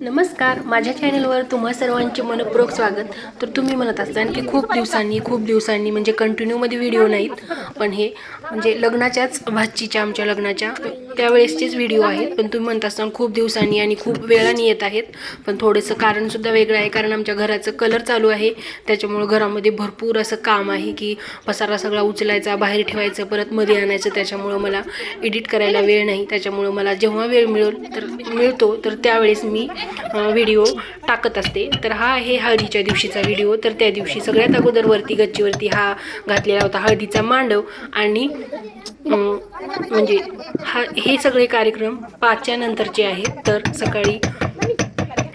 नमस्कार माझ्या चॅनलवर तुम्हा सर्वांचे मनपूर्वक स्वागत. तर तुम्ही म्हणत असाल की खूप दिवसांनी खूप दिवसांनी म्हणजे कंटिन्यूमध्ये व्हिडिओ नाहीत. पण हे म्हणजे लग्नाच्याच भाचीच्या आमच्या लग्नाच्या त्यावेळेसचेच व्हिडिओ आहेत. पण तुम्ही म्हणत असताना खूप दिवसांनी आणि खूप वेळाने येत आहेत. पण थोडंसं कारणसुद्धा वेगळं आहे. कारण आमच्या घराचं कलर चालू आहे. त्याच्यामुळं घरामध्ये भरपूर असं काम आहे की पसारा सगळा उचलायचा बाहेर ठेवायचं परत मध्ये आणायचं. त्याच्यामुळं मला एडिट करायला वेळ नाही. त्याच्यामुळं मला जेव्हा वेळ मिळेल तर मिळतो तर त्यावेळेस मी व्हिडिओ टाकत असते. तर हा आहे हळदीच्या दिवशीचा व्हिडिओ तर त्या दिवशी सगळ्यात अगोदरवरती गच्चीवरती हा घातलेला होता हळदीचा मांडव. आणि म्हणजे हा हे सगळे कार्यक्रम पाचच्या नंतरचे आहेत. तर सकाळी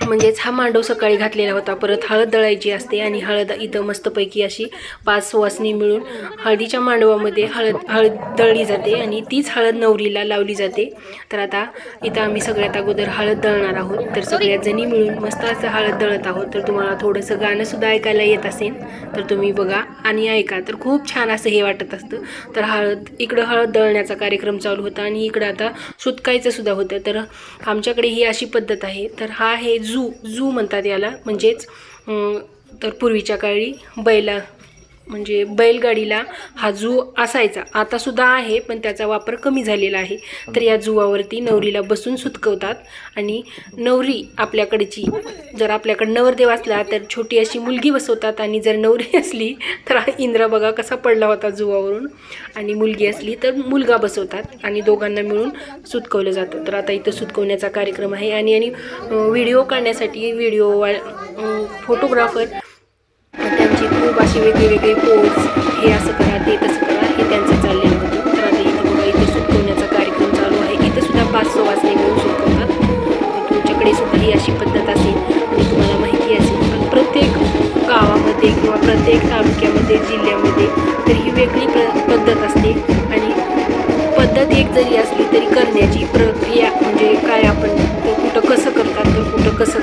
म्हणजेच हा मांडव सकाळी घातलेला होता. परत हळद दळायची असते आणि हळद इथं मस्तपैकी अशी पाच सुवासनी मिळून हळदीच्या मांडवामध्ये हळद हळद दळली जाते आणि तीच हळद नवरीला लावली जाते. तर आता इथं आम्ही सगळ्यात अगोदर हळद दळणार आहोत. तर सगळ्यात जणी मिळून मस्त असं हळद दळत आहोत. तर तुम्हाला थोडंसं गाणंसुद्धा ऐकायला येत असेल तर तुम्ही बघा आणि ऐका. तर खूप छान असं हे वाटत असतं. तर हळद इकडं हळद दळण्याचा कार्यक्रम चालू होता आणि इकडं आता सुतकायचं सुद्धा होतं. तर आमच्याकडे ही अशी पद्धत आहे. तर हा आहे जू जू म्हणतात याला. म्हणजेच तर पूर्वीच्या काळी बैला म्हणजे बैलगाडीला हा जू असायचा. आता सुद्धा आहे पण त्याचा वापर कमी झालेला आहे. तर या जुवावरती नवरीला बसून सुतकवतात आणि नवरी आपल्याकडची जर आपल्याकडे नवरदेव असला तर छोटी अशी मुलगी बसवतात आणि जर नवरी असली तर इंद्रा इंद्र बघा कसा पडला होता जुवावरून. आणि मुलगी असली तर मुलगा बसवतात आणि दोघांना मिळून सुतकवलं जातं. तर आता इथं सुतकवण्याचा कार्यक्रम आहे आणि आणि व्हिडिओ काढण्यासाठी व्हिडिओ फोटोग्राफर त्यांची खूप अशी वेगळी वेगळी पोज हे असं करा ते तसं करा हे त्यांचं चाललेलं होतं. तर आता इथं बघा इथे सुटकवण्याचा कार्यक्रम चालू आहे. इथं सुद्धा पाच सवासने मिळून सुटकवतात तर तुमच्याकडे सुद्धा ही अशी पद्धत असेल आणि तुम्हाला माहिती असेल. पण प्रत्येक गावामध्ये किंवा प्रत्येक तालुक्यामध्ये जिल्ह्यामध्ये तर ही वेगळी प्र पद्धत असते. आणि पद्धत एक जरी असली तरी करण्याची प्रक्रिया म्हणजे काय आपण ते कुठं कसं करतात तर कुठं कसं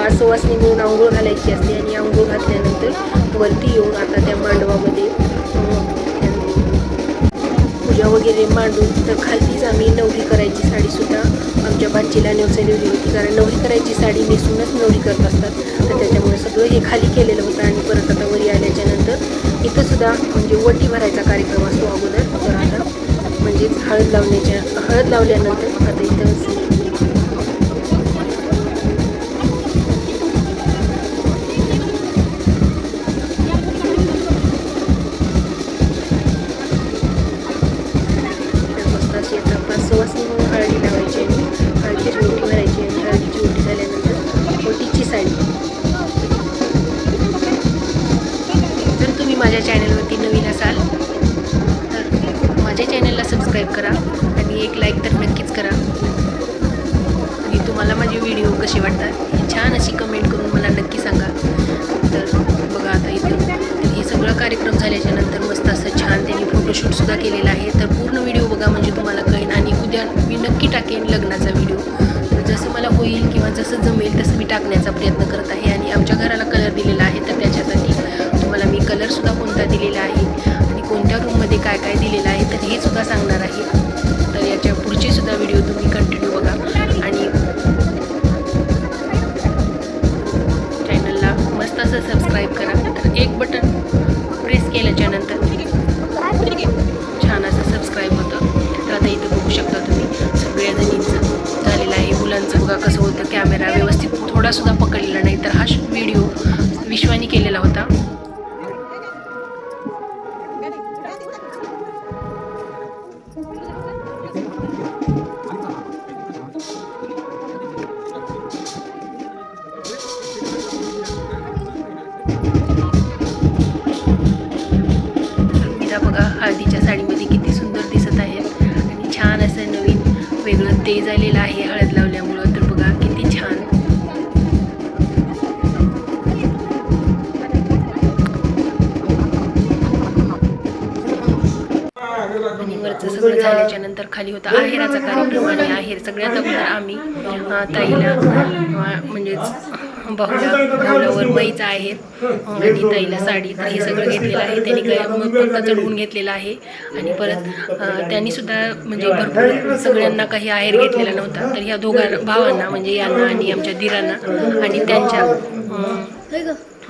पाच सुवासनी मिळून आंघोळ घालायची असते आणि आंघोळ घातल्यानंतर वरती येऊन आता त्या मांडवामध्ये पूजा वगैरे मांडून तर खालतीच आम्ही नवरी करायची साडीसुद्धा आमच्या बाचीला नेवसलेली होती. कारण नवरी करायची साडी नेसूनच नवरी करत असतात. तर त्याच्यामुळे सगळं हे खाली केलेलं होतं आणि परत आता वरी आल्याच्यानंतर इथंसुद्धा म्हणजे वटी भरायचा कार्यक्रम असतो अगोदर. तर आता म्हणजेच हळद लावण्याच्या हळद लावल्यानंतर आता इथं सबस्क्राईब करा आणि एक लाईक तर नक्कीच करा. आणि तुम्हाला माझे व्हिडिओ कसे वाटतात हे छान अशी कमेंट करून मला नक्की सांगा. तर बघा आता इथे. तर हे सगळं कार्यक्रम झाल्याच्यानंतर मस्त असं छान त्यांनी फोटोशूटसुद्धा केलेला आहे. तर पूर्ण व्हिडिओ बघा म्हणजे तुम्हाला कळेल. आणि उद्या मी नक्की टाकेन लग्नाचा व्हिडिओ तर जसं मला होईल किंवा जसं जमेल तसं मी टाकण्याचा प्रयत्न हे सुद्धा सांगणार आहे. तर याच्या पुढचे सुद्धा व्हिडिओ तुम्ही कंटिन्यू बघा. आणि चॅनलला मस्त असं सबस्क्राईब करा. तर एक बटन प्रेस केल्याच्यानंतर छान असं सबस्क्राईब होतं. तर आता इथं बघू शकता तुम्ही सगळ्या जणींचं झालेलं आहे. मुलांचं बघा कसं होतं कॅमेरा व्यवस्थित थोडासुद्धा पकडलेला नाही. तर हा व्हिडिओ विश्वानी केलेला होता. हळदीच्या साडीमध्ये किती सुंदर दिसत आहेत. आणि छान असं नवीन वेगळं तेज आलेलं आहे हळद लावल्यामुळं. तर बघा किती छान. वरचं सगळं झाल्याच्यानंतर खाली होता आहेराचा कार्यक्रम आणि आहेर. सगळ्यात अगोदर आम्ही ताईला म्हणजेच भाऊला भाऊलावर बाईचा आहेर अं, आणि ताईला साडी तर हे सगळं घेतलेलं आहे. त्यांनी काय चढवून घेतलेलं आहे. आणि परत त्यांनी सुद्धा म्हणजे भरपूर सगळ्यांना काही आहेर घेतलेला नव्हता. तर ह्या दोघां भावांना म्हणजे यांना आणि आमच्या दिरांना आणि त्यांच्या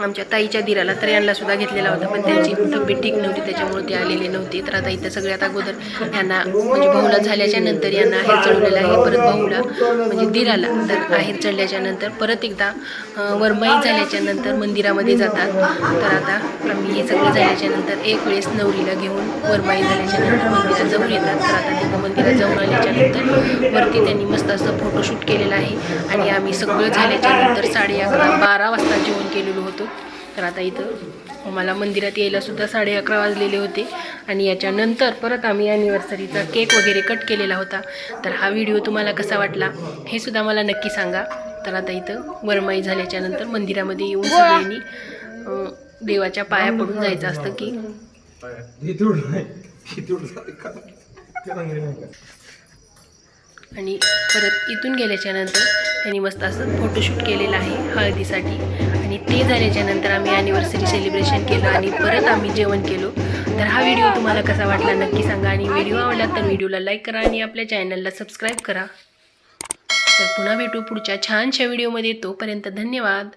आमच्या ताईच्या दिराला तर यांना सुद्धा घेतलेला होता पण त्यांची तब्येत ठीक नव्हती त्याच्यामुळे ते आलेले नव्हते. तर आता इथं सगळ्यात अगोदर यांना म्हणजे भाऊला झाल्याच्यानंतर यांना आहेर चढवलेला आहे परत भाऊला म्हणजे दिराला तर आहेर चढल्याच्या नंतर परत एकदा वरमाई झाल्याच्यानंतर मंदिरामध्ये जातात. तर आता आम्ही हे सगळं झाल्याच्यानंतर एक वेळेस नवरीला घेऊन वरमाई झाल्याच्यानंतर मंदिरात जाऊन येतात. तर आता तिथं मंदिरात जाऊन आल्याच्यानंतर वरती त्यांनी मस्त असं फोटोशूट केलेलं आहे. आणि आम्ही सगळं झाल्याच्यानंतर साडे अकरा बारा वाजता जेवण केलेलो होतो. तर आता इथं मला मंदिरात यायला सुद्धा साडे अकरा वाजलेले होते. आणि याच्यानंतर परत आम्ही ॲनिव्हर्सरीचा केक वगैरे कट केलेला होता. तर हा व्हिडिओ तुम्हाला कसा वाटला हे सुद्धा मला नक्की सांगा. तर आता इथं वरमाई झाल्याच्यानंतर मंदिरामध्ये येऊन सगळ्यांनी देवाच्या पाया पडून जायचं असतं की आणि परत इथून गेल्याच्यानंतर त्यांनी मस्त असं फोटोशूट केलेलं आहे हळदीसाठी. आणि ते झाल्याच्यानंतर आम्ही ॲनिव्हर्सरी सेलिब्रेशन केलं आणि परत आम्ही जेवण केलो. तर हा व्हिडिओ तुम्हाला कसा वाटला नक्की सांगा आणि व्हिडिओ आवडला तर व्हिडिओला लाईक करा आणि आपल्या चॅनलला सबस्क्राईब करा. तर पुन्हा भेटू पुढच्या छानशा व्हिडिओमध्ये तोपर्यंत धन्यवाद.